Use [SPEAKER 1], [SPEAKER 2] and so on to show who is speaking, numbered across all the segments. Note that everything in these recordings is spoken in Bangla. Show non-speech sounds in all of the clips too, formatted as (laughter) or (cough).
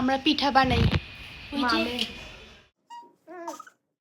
[SPEAKER 1] আমরা পিঠা বানাই। ওই যে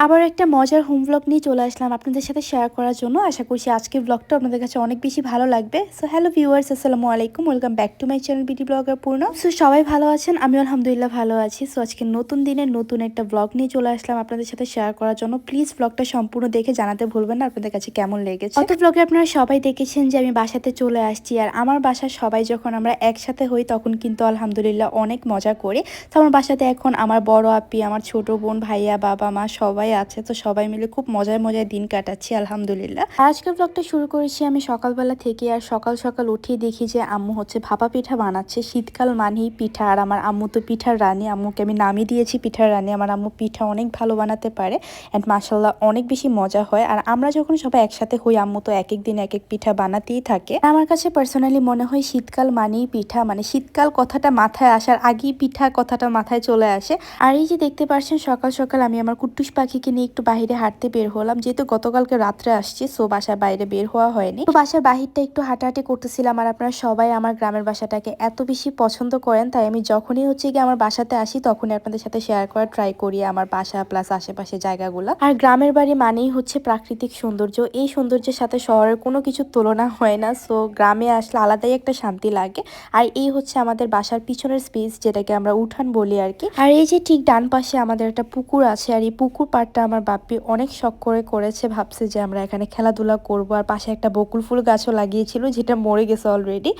[SPEAKER 2] আবার একটা মজার হোম ব্লগ নিয়ে চলে আসলাম আপনাদের সাথে শেয়ার করার জন্য। আশা করছি আজকের ব্লগটা আপনাদের কাছে অনেক বেশি ভালো লাগবে। সো হ্যালো ভিউয়ার্স আসসালামু আলাইকুম। Welcome back to my channel BD blogger Purno so সবাই ভালো আছেন? আমি আলহামদুলিল্লাহ ভালো আছি। সো আজকে নতুন দিনের নতুন একটা ব্লগ নিয়ে চলে আসলাম আপনাদের সাথে শেয়ার করার জন্য। প্লিজ ব্লগটা সম্পূর্ণ দেখে জানাতে ভুলবেন না, আপনাদের কাছে কেমন লেগেছে? অত ব্লগে আপনারা সবাই দেখেছেন যে আমি বাসাতে চলে আসছি আর আমার বাসার সবাই যখন আমরা একসাথে হই তখন কিন্তু আলহামদুলিল্লাহ অনেক মজা করি। তো আমার বাসাতে এখন আমার বড় আপি, আমার ছোট বোন, ভাইয়া, বাবা, মা সবাই আছে, তো সবাই মিলে খুব মজায় মজায় দিন কাটাচ্ছি, আলহামদুলিল্লাহ। আজকের ব্লগটা শুরু করেছি আমি সকালবেলা থেকে আর সকাল সকাল উঠিয়ে দেখি যে আম্মু হচ্ছে ভাপা পিঠা বানাচ্ছে, শীতকাল মানেই পিঠা। আর আমার আম্মু তো পিঠার রানী, আম্মুকে আমি নামই দিয়েছি পিঠার রানী। আমার আম্মু পিঠা অনেক ভালো বানাতে পারে অ্যান্ড মাসাল্লাহ অনেক বেশি মজা হয়। আর আমরা যখন সবাই একসাথে হই, আম্মু তো এক এক দিন এক এক পিঠা বানাতেই থাকে। আমার কাছে পার্সোনালি মনে হয় শীতকাল মানেই পিঠা মানে শীতকাল কথাটা মাথায় আসার আগেই পিঠা কথাটা মাথায় চলে আসে। আর এই যে দেখতে পাচ্ছেন সকাল সকাল আমি আমার কুট্টুস পাখিকে নিয়ে একটু বাইরে হাঁটতে বের হলাম। যেহেতু গতকালকে রাত্রে আসছি সো বাসার বাইরে বের হওয়া হয়নি। তো বাসার বাহিরটা একটু হাঁটাহাঁটি করতেছিলাম আর আপনারা সবাই আমার গ্রামের বাসাটাকে এত বেশি পছন্দ করেন, তাই আমি যখনই হচ্ছে গিয়ে আমার বাসাতে আসি, তখনই আপনাদের সাথে শেয়ার করার ট্রাই করি আমার বাসা প্লাস আশেপাশে জায়গাগুলো। আর গ্রামের বাড়ি মানেই হচ্ছে প্রাকৃতিক সৌন্দর্য। এই সৌন্দর্যের সাথে শহরের কোনো কিছু তুলনা হয় না সো গ্রামে আসলে আলাদাই একটা শান্তি লাগে। আর এই হচ্ছে আমাদের বাসার পিছনের স্পেস যেটাকে আমরা উঠান বলি আর কি। আর এই যে ঠিক ডান পাশে আমাদের একটা পুকুর আছে, আর এই পুকুর পাড়টা আমার বাপ্পি অনেক শখ করে করেছে, ভাবছে যে আমরা এখানে খেলাধুলা করব। আর পাশে একটা বকুল ফুল গাছও লাগিয়েছিল, যেটা মরে গেছে অলরেডি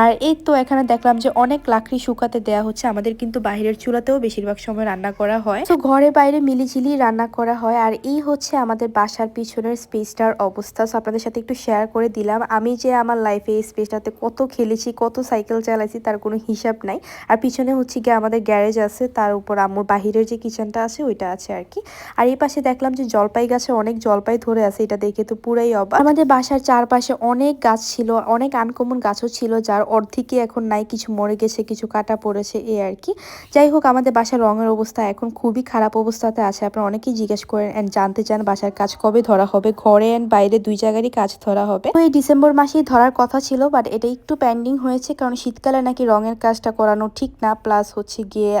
[SPEAKER 2] আর এই তো এখানে দেখলাম যে অনেক লাকড়ি শুকাতে দেওয়া হচ্ছে। আমাদের কিন্তু বাইরের চুলাতেও বেশিরভাগ সময় রান্না করা হয়। তো ঘরে বাইরে মিলিঝিলি রান্না করা হয়। আর এই হচ্ছে আমাদের বাসার পিছনের স্পেসটার অবস্থা। So, আপনাদের সাথে একটু শেয়ার করে দিলাম। আমি যে আমার লাইফে এই স্পেসটাতে কত খেলেছি, কত সাইকেল চালাইছি, তার কোনো হিসাব নাই। আর পিছনে হচ্ছে গিয়ে আমাদের গ্যারেজ আছে, তার উপর আম্মুর বাহিরের যে কিচেনটা আছে, ওইটা আছে আর কি। আর এই পাশে দেখলাম যে জলপাই গাছে অনেক জলপাই ধরে আছে, এটা দেখে তো পুরাই অবাক। আমাদের বাসার চারপাশে অনেক গাছ ছিল, অনেক আনকমন গাছও ছিল, যার অর্ধেকই এখন নাই, কিছু মরে গেছে, কিছু কাটা পড়েছে এই আর কি। যাই হোক, আমাদের বাসার রঙের অবস্থা এখন খুবই খারাপ অবস্থাতে আছে, আপনারা অনেকেই জিজ্ঞেস করেন অ্যান্ড জানতে চান বাসার কাজ কবে ধরা হবে? ঘরে অ্যান্ড বাইরে দুই জায়গারই কাজ ধরা হবে। তো এই ডিসেম্বর মাসেই ধরার কথা ছিল বাট এটা একটু পেন্ডিং হয়েছে, কারণ শীতকালে নাকি রঙের কাজটা করানো ঠিক না প্লাস হচ্ছে গিয়ে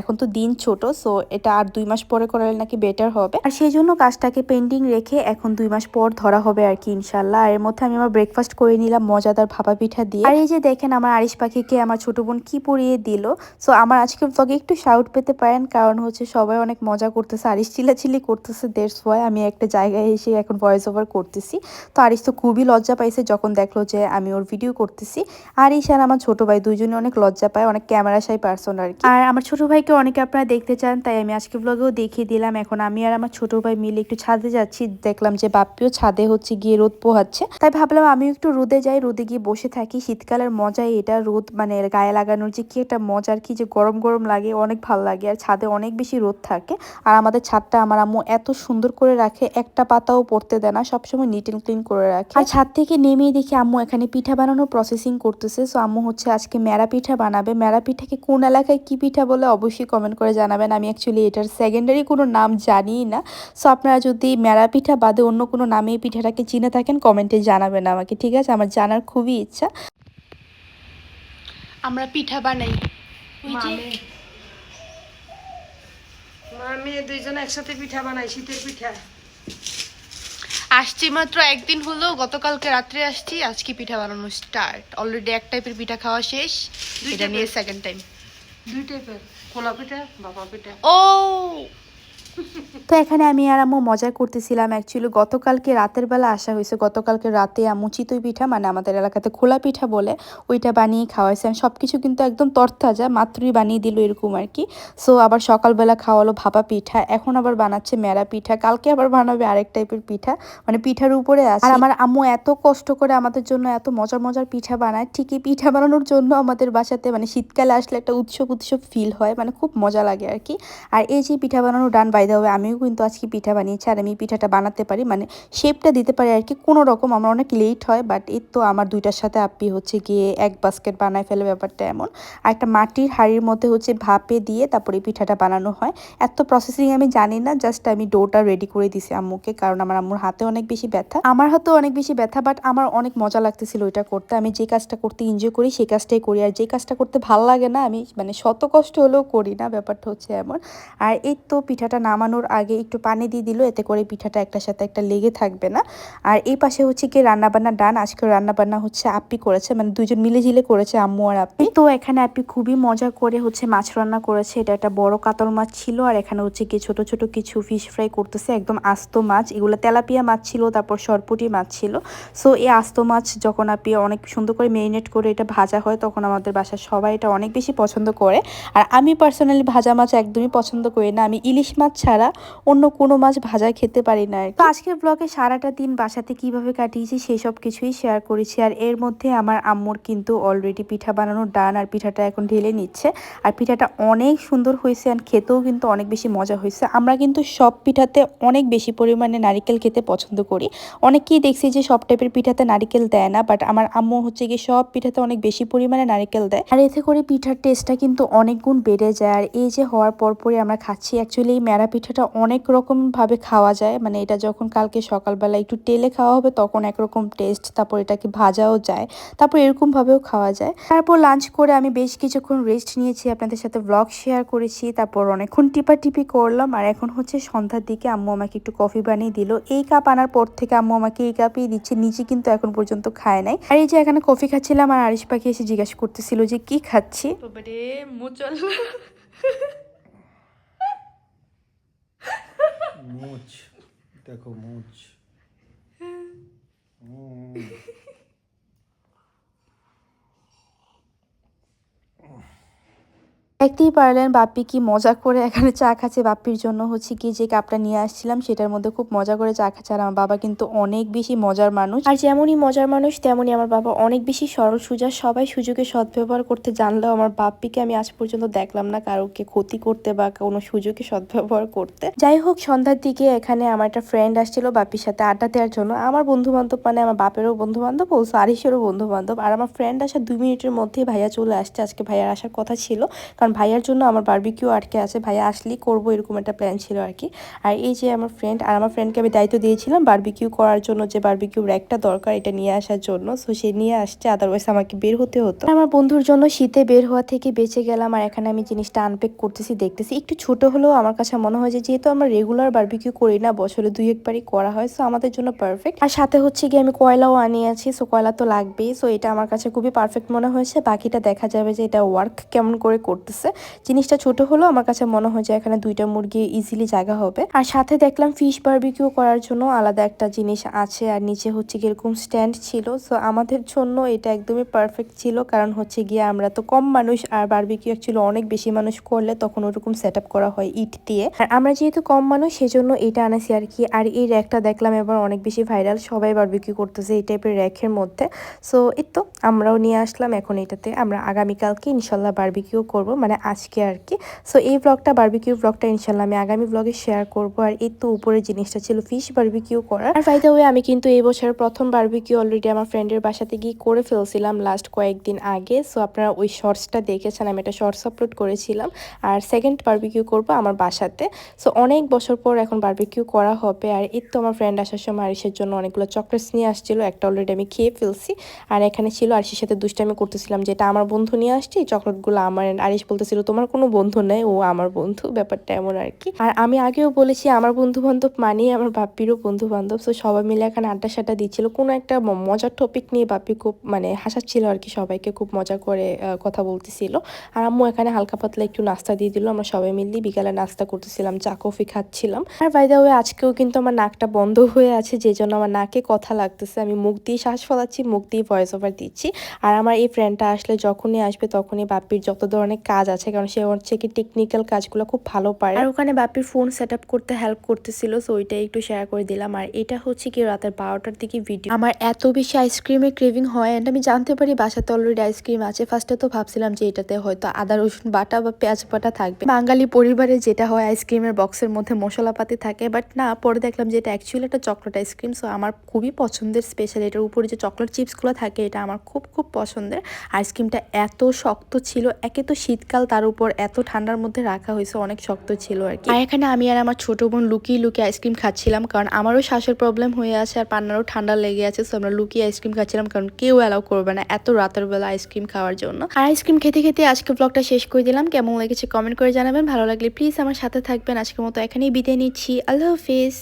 [SPEAKER 2] এখন তো দিন ছোট সো এটা আর দুই মাস পরে করালে নাকি বেটার হবে। আর সেই জন্য কাজটাকে পেন্ডিং রেখে এখন দুই মাস পর ধরা হবে আর কি, ইনশাল্লাহ। এর মধ্যে আমি আমার ব্রেকফাস্ট করে নিলাম মজাদার ভাপা পিঠা দিয়ে। আর এই যে দেখেন আমার আরিশ পাখিকে আমার ছোট বোন কি পরিয়ে দিল। সো আমার আজকের ব্লগে একটু শাউট পেতে পারেন, কারণ হচ্ছে সবাই অনেক মজা করতেছে, আরিশ চিলাচিলি করতেছে দেড় ওয়াই আমি একটা জায়গায় এসে এখন ভয়েস ওভার করতেছি। তো আরিশ তো খুবই লজ্জা পাইছে যখন দেখল যে আমি ওর ভিডিও করতেছি। আরিশ আর আমার ছোট ভাই দুইজনে অনেক লজ্জা পায়, অনেক ক্যামেরা সাই পার্সন আর কি। আর আমার ছোট ভাইকে অনেকে আপনারা দেখতে চান, তাই আমি আজকে ব্লগেও দেখিয়ে দিলাম, এখন আমি আর আমার ছোট ভাই মিলে একটু ছাদে যাচ্ছি। দেখলাম যে বাপ্পিও ছাদে হচ্ছে গিয়ে রোদ পোহাচ্ছে। তাই ভাবলাম আমিও একটু রোদে যাই, রোদে গিয়ে বসে থাকি। শীতকালের মজাই এটা, রোদ মানে গায়ে লাগানোর যে কি একটা মজা আর কি যে গরম গরম লাগে, অনেক ভালো লাগে। আর ছাদে অনেক বেশি রোদ থাকে। আর আমাদের ছাদটা আমার আম্মু এত সুন্দর করে রাখে, একটা পাতাও পড়তে দেয় না, সবসময় নিট এন্ড ক্লিন করে রাখে। আর ছাদ থেকে নেমেই দেখি আম্মু এখানে পিঠা বানানোর প্রসেসিং করতেছে। সো আম্মু হচ্ছে আজকে মেরা পিঠা বানাবে। মেরা পিঠাকে কোন এলাকায় কি পিঠা বলে অবশ্যই কমেন্ট করে জানাবেন। আমি অ্যাকচুয়ালি এটার সেকেন্ডারি কোনো নাম জানি না। সো আপনারা যদি মেরা পিঠা বাদে অন্য কোনো নামে এই পিঠাটাকে চিনে থাকেন কমেন্টে জানাবেন আমাকে ঠিক আছে? আমার জানার খুবই ইচ্ছা।
[SPEAKER 1] আমরা পিঠা বানাই। ওই যে
[SPEAKER 3] মামে মামে দুইজন একসাথে পিঠা বানাই শীতের পিঠা।
[SPEAKER 1] আসছি মাত্র একদিন হলো গতকালকে রাত্রে আসছি আজকে পিঠা বানানো স্টার্ট অলরেডি এক টাইপের পিঠা খাওয়া শেষ এটা নিয়ে সেকেন্ড টাইম
[SPEAKER 3] দুই টাইপের খোলা পিঠা বাবা পিঠা?
[SPEAKER 1] ও! (laughs)
[SPEAKER 2] তো এখানে আমি আর আম্মু মজা করতেছিলাম অ্যাকচুয়ালি গতকালকে রাতের বেলা আসা হয়েছে। গতকালকে রাতে আম্মু চিতই পিঠা মানে আমাদের এলাকাতে খোলা পিঠা বলে, ওইটা বানিয়ে খাওয়াইছে। সব কিছু কিন্তু একদম তরতাজা, মাত্রই বানিয়ে দিল এরকম আর কি। সো আবার সকালবেলা খাওয়ালো ভাপা পিঠা, এখন আবার বানাচ্ছে মেরা পিঠা। কালকে আবার বানাবে আরেক টাইপের পিঠা মানে পিঠার উপরে আছে। আর আমার আম্মু এত কষ্ট করে আমাদের জন্য এত মজার মজার পিঠা বানায়, ঠিকই পিঠা বানানোর জন্য আমাদের বাসাতে মানে শীতকালে আসলে একটা উৎসব উৎসব ফিল হয় মানে খুব মজা লাগে আর কি। আর এই যে পিঠা বানানোর ডান বাইদা হবে আমিও কিন্তু আজকে পিঠা বানিয়েছি আর আমি পিঠাটা বানাতে পারি। মানে শেপটা দিতে পারি আর কি, কোনো রকম আমার অনেক লেট হয় বাট এর তো আমার দুইটার সাথে আপি হচ্ছে গিয়ে এক বাস্কেট বানায় ফেলে ব্যাপারটা এমন। আর একটা মাটির হাঁড়ির মধ্যে হচ্ছে ভাপে দিয়ে তারপরে পিঠাটা বানানো হয়। এত প্রসেসিং আমি জানি না জাস্ট আমি ডোটা রেডি করে দিছি আম্মুকে, কারণ আমার আম্মুর হাতে অনেক বেশি ব্যথা। আমার হাতে অনেক বেশি ব্যথা বাট আমার অনেক মজা লাগতেছিল ওইটা করতে। আমি যে কাজটা করতে এনজয় করি, সেই কাজটাই করি। আর যে কাজটা করতে ভালো লাগে না, আমি মানে শত কষ্ট হলেও করি না, ব্যাপারটা হচ্ছে এমন। আর এই তো পিঠাটা নামানোর আগে একটু পানি দিয়ে দিল, এতে করে পিঠাটা একটার সাথে একটা লেগে থাকবে না। আর এই পাশে হচ্ছে কি রান্নাবান্না ডান আজকে রান্নাবান্না হচ্ছে আপি করেছে মানে দুজন মিলে ঝিলে করেছে আম্মু আর আপি। তো এখানে আপি খুবই মজা করে হচ্ছে মাছ রান্না করেছে। এটা একটা বড় কাতল মাছ ছিল, আর এখানে হচ্ছে কি ছোট ছোট কিছু ফিশ ফ্রাই করতেছে, একদম আস্ত মাছ। এগুলো তেলাপিয়া মাছ ছিল, তারপর সরপুটি মাছ ছিল। সো এই আস্ত মাছ যখন আপনি অনেক সুন্দর করে মেরিনেট করে এটা ভাজা হয়, তখন আমাদের বাসার সবাই এটা অনেক বেশি পছন্দ করে। আর আমি পার্সোনালি ভাজা মাছ একদমই পছন্দ করি না। আমি ইলিশ মাছ ছাড়া অন্য কোনো মাছ ভাজা খেতে পারি না তো আজকের ব্লগে সারাটা দিন বাসাতে কীভাবে কাটিয়েছি সেই সব কিছুই শেয়ার করেছি। আর এর মধ্যে আমার আম্মুর কিন্তু অলরেডি পিঠা বানানোর ডান আর পিঠাটা এখন ঢেলে নিচ্ছে। আর পিঠাটা অনেক সুন্দর হয়েছে আর খেতেও কিন্তু অনেক বেশি মজা হয়েছে। আমরা কিন্তু সব পিঠাতে অনেক বেশি পরিমাণে নারিকেল খেতে পছন্দ করি। অনেকেই দেখছি যে সব টাইপের পিঠাতে নারিকেল দেয় না বাট আমার আম্মু হচ্ছে গিয়ে সব পিঠাতে অনেক বেশি পরিমাণে নারিকেল দেয়। আর এতে করে পিঠার টেস্টটা কিন্তু অনেক গুণ বেড়ে যায়। আর এই যে হওয়ার পরপরই আমরা খাচ্ছি। অ্যাকচুয়ালি এই মেরা পিঠাটা অনেক রকম ভাবে খাওয়া যায়। মানে এটা যখন কালকে সকালবেলা একটু তেলে খাওয়া হবে, তখন একরকম টেস্ট তারপর এটাকে ভাজাও যায়। তারপর এরকম ভাবেও খাওয়া যায়। তারপর লাঞ্চ করে আমি বেশ কিছুক্ষণ রেস্ট নিয়েছি, আপনাদের সাথে ব্লগ শেয়ার করেছি, তারপর অনেকক্ষণ টিপা টিপি করলাম। আর এখন হচ্ছে সন্ধ্যার দিকে আম্মু আমাকে একটু কফি বানিয়ে দিল। এই কাপ আনার পর থেকে আম্মু আমাকে এই কাপই দিচ্ছে নিচে কিন্তু এখন পর্যন্ত খায় নাই। আর এই যে এখানে কফি খাচ্ছিলাম, আর আরিশ পাখি এসে জিজ্ঞাসা করতেছিল যে, কি খাচ্ছি?
[SPEAKER 1] বাবারে মুচল
[SPEAKER 4] মুচ দেখো মুচ হুম।
[SPEAKER 2] দেখতেই পারলেন বাপ্পি কি মজা করে এখানে চা খাচ্ছে। বাপ্পির জন্য হচ্ছে কি যে কাপটা নিয়ে আসছিলাম, সেটার মধ্যে খুব মজা করে চা খাচ্ছে। আর আমার বাবা কিন্তু অনেক বেশি মজার মানুষ। আর যেমনই মজার মানুষ, তেমনই আমার বাবা অনেক বেশি সরল সুজা সবাই সুযোগে সদ্ব্যবহার করতে জানলেও আমার বাপ্পিকে আমি আজ পর্যন্ত দেখলাম না কারোকে ক্ষতি করতে বা কোনো সুযোগে সদ্ব্যবহার করতে। যাই হোক, সন্ধ্যার দিকে এখানে আমার একটা ফ্রেন্ড আসছিল বাপ্পির সাথে আড্ডা দেওয়ার জন্য। আমার বন্ধু বান্ধব মানে আমার বাপেরও বন্ধু বান্ধব ও আরিসেরও বন্ধু বান্ধব আর আমার ফ্রেন্ড আসার দুই মিনিটের মধ্যেই ভাইয়া চলে আসছে। আজকে ভাইয়ার আসার কথা ছিল। কারণ ভাইয়ার জন্য আমার বারবিকিউ আটকে আছে, ভাইয়া আসলেই করব এরকম একটা প্ল্যান ছিল আর কি। আর এই যে আমার ফ্রেন্ড আর আমার ফ্রেন্ডকে আমি দায়িত্ব দিয়েছিলাম বারবিকিউ করার জন্য যে বারবিকিউ র্যাকটা দরকার এটা নিয়ে আসার জন্য। সো সে নিয়ে আসছে আদারওয়াইজ আমাকে বের হতে হতো। আমার বন্ধুর জন্য শীতে বের হওয়া থেকে বেঁচে গেলাম, আর এখানে আমি জিনিসটা আনপ্যাক করতেছি, দেখতেছি। একটু ছোট হলেও আমার কাছে মনে হয় যে, যেহেতু আমরা রেগুলার বারবিকিউ করি না, বছরে দুই একবারই করা হয় সো আমাদের জন্য পারফেক্ট আর সাথে হচ্ছে গিয়ে আমি কয়লাও আনিয়েছি সো কয়লা তো লাগবেই। সো এটা আমার কাছে খুবই পারফেক্ট মনে হয়েছে। বাকিটা দেখা যাবে যে এটা ওয়ার্ক কেমন করে করতেছে। জিনিসটা ছোট হলেও আমার কাছে মনে হয় যে এখানে দুইটা মুরগি ইজিলি জায়গা হবে। আর সাথে দেখলাম ফিশ বারবিকিউ করার জন্য আলাদা একটা জিনিস আছে আর নিচে হচ্ছে এরকম স্ট্যান্ড ছিল। সো আমাদের জন্য এটা একদমই পারফেক্ট ছিল। কারণ হচ্ছে গিয়ে আমরা তো কম মানুষ আর বারবিকিউ অ্যাকচুয়ালি অনেক বেশি মানুষ করলে তখন ওরকম সেট করা হয় ইট দিয়ে। আর আমরা যেহেতু কম মানুষ, সেজন্য এটা আনেছি আর কি। আর এই র্যাকটা দেখলাম এবার অনেক বেশি ভাইরাল সবাই বারবিকিউ করতেছে এই টাইপের র্যাকের মধ্যে। সো এই তো, আমরাও নিয়ে আসলাম। এখন এটাতে আমরা আগামীকালকে ইনশাল্লাহ বারবিকিউ করব। মানে আজকে আর কি। সো এই ব্লগটা বার্বিকিউ ব্লগটা ইনশাল্লাহ আমি আগামী ব্লগে শেয়ার করব। আর এই তো উপরের জিনিসটা ছিল ফিশ বার্বিকিউ করার। আর বাই দ্য ওয়ে আমি কিন্তু এই বছরের প্রথম বার্বিকিউ অলরেডি আমার ফ্রেন্ডের বাসাতে গিয়ে করে ফেলছিলাম লাস্ট কয়েকদিন আগে। সো আপনারা ওই শর্টসটা দেখেছেন, আমি একটা শর্টস আপলোড করেছিলাম। আর সেকেন্ড বারবিকিউ করব আমার বাসাতে। সো অনেক বছর পর এখন বার্বিকিউ করা হবে। আর এই তো আমার ফ্রেন্ড আসার সময় আরিসের জন্য অনেকগুলো চকলেটস নিয়ে আসছিল। একটা অলরেডি আমি খেয়ে ফেলছি। আর এখানে ছিল আরিসের সাথে দুষ্টামি করতেছিলাম যেটা আমার বন্ধু নিয়ে আসছে চকলেটগুলো আমার। আরিস বলতেছিল, তোমার কোনো বন্ধু নেই? ও, আমার বন্ধু। ব্যাপারটা এমন আর কি আর আমি আগেও বলেছি, আমার বন্ধু বান্ধব মানেই আমার বাপ্পিরও বন্ধু বান্ধব সো সবাই মিলে এখানে আড্ডা সাড্ডা দিচ্ছিল। কোনো একটা মজার টপিক নিয়ে বাপ্পি খুব মানে হাসাচ্ছিল আর কি সবাইকে, খুব মজা করে কথা বলতেছিল। আর আম্মু এখানে হালকা পাতলা একটু নাস্তা দিয়ে দিল। আমরা সবাই মিলে বিকালে নাস্তা করতেছিলাম, চা, কফি খাচ্ছিলাম। আর বাইদা ওয়ে আজকেও কিন্তু আমার নাকটা বন্ধ হয়ে আছে, যে জন্য আমার নাকে কথা লাগতেছে। আমি মুখ দিয়ে শ্বাস ফলাচ্ছি, মুখ দিয়ে ভয়েস ওভার দিচ্ছি। আর আমার এই ফ্রেন্ডটা আসলে যখনই আসবে, তখনই বাপ্পির যত ধরনের কাজ কাজ আছে কারণ সে হচ্ছে কি টেকনিক্যাল কাজগুলো খুব ভালো পারে। আর ওখানে বাপির ফোন সেট করতে হেল্প করতেছিল সো ওইটাই একটু শেয়ার করে দিলাম। আর এটা হচ্ছে কি রাতের বারোটার দিকে ভিডিও আমার এত বেশি আইসক্রিমের ক্রেভিং হয় অ্যান্ড আমি জানতে পারি বাসাতে অলরেডি আইসক্রিম আছে। ফার্স্টে তো ভাবছিলাম যে এটাতে হয়তো আদা রসুন বাটা বা পেঁয়াজ বাটা থাকবে। বাঙালি পরিবারে যেটা হয় আইসক্রিমের বক্সের মধ্যে মশলাপাতি থাকে বাট না পরে দেখলাম যে এটা অ্যাকচুয়ালি একটা চকলেট আইসক্রিম সো আমার খুবই পছন্দের স্পেশাল এটার উপরে যে চকলেট চিপসগুলো থাকে এটা আমার খুব খুব পছন্দের। আইসক্রিমটা এত শক্ত ছিল একে তো শীতকাল তার উপর এত ঠান্ডার মধ্যে রাখা হয়েছে, অনেক শক্ত ছিল আর কি। আর এখানে আমি আর আমার ছোট বোন লুকিয়ে লুকিয়ে আইসক্রিম খাচ্ছিলাম, কারণ আমারও শ্বাসের প্রবলেম হয়ে আছে আর পান্নারও ঠান্ডা লেগে আছে সো আমরা লুকিয়ে আইসক্রিম খাচ্ছিলাম, কারণ কেউ অ্যালাউ করবে না এত রাতের বেলা আইসক্রিম খাওয়ার জন্য। আর আইসক্রিম খেতে খেতে আজকে ব্লগটা শেষ করে দিলাম, কেমন লেগেছে কমেন্ট করে জানাবেন, ভালো লাগলে প্লিজ আমার সাথে থাকবেন, আজকের মতো এখানেই বিদায় নিচ্ছি, আল্লাহ হাফিজ।